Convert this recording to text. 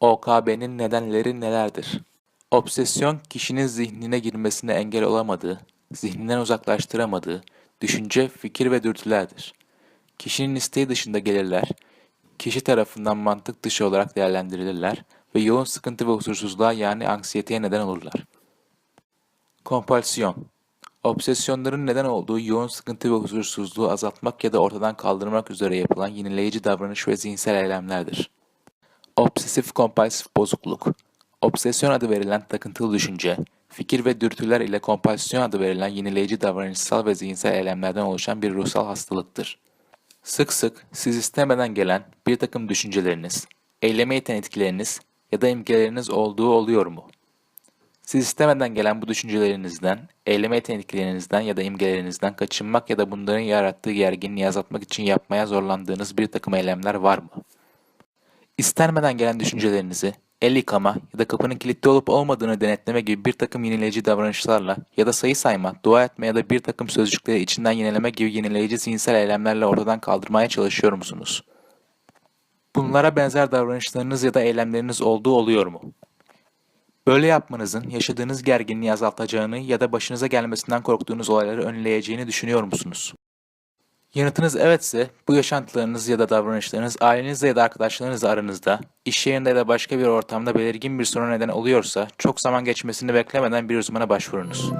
OKB'nin nedenleri nelerdir? Obsesyon, kişinin zihnine girmesine engel olamadığı, zihninden uzaklaştıramadığı düşünce, fikir ve dürtülerdir. Kişinin isteği dışında gelirler, kişi tarafından mantık dışı olarak değerlendirilirler ve yoğun sıkıntı ve huzursuzluğa yani anksiyeteye neden olurlar. Kompulsiyon Obsesyonların neden olduğu yoğun sıkıntı ve huzursuzluğu azaltmak ya da ortadan kaldırmak üzere yapılan yenileyici davranış ve zihinsel eylemlerdir. Obsesif kompulsif bozukluk. Obsesyon adı verilen takıntılı düşünce, fikir ve dürtüler ile kompulsiyon adı verilen yenileyici davranışsal ve zihinsel eylemlerden oluşan bir ruhsal hastalıktır. Sık sık siz istemeden gelen bir takım düşünceleriniz, eyleme iten etkileriniz ya da imgeleriniz olduğu oluyor mu? Siz istemeden gelen bu düşüncelerinizden, eyleme iten etkilerinizden ya da imgelerinizden kaçınmak ya da bunların yarattığı gerginliği azaltmak için yapmaya zorlandığınız bir takım eylemler var mı? İstenmeden gelen düşüncelerinizi el yıkama ya da kapının kilitli olup olmadığını denetleme gibi bir takım yenileyici davranışlarla ya da sayı sayma, dua etme ya da bir takım sözcükleri içinden yenileme gibi yenileyici zihinsel eylemlerle ortadan kaldırmaya çalışıyor musunuz? Bunlara benzer davranışlarınız ya da eylemleriniz olduğu oluyor mu? Böyle yapmanızın yaşadığınız gerginliği azaltacağını ya da başınıza gelmesinden korktuğunuz olayları önleyeceğini düşünüyor musunuz? Yanıtınız evetse, bu yaşantılarınız ya da davranışlarınız ailenizle ya da arkadaşlarınızla aranızda, iş yerinde ya da başka bir ortamda belirgin bir sorun neden oluyorsa, çok zaman geçmesini beklemeden bir uzmana başvurunuz.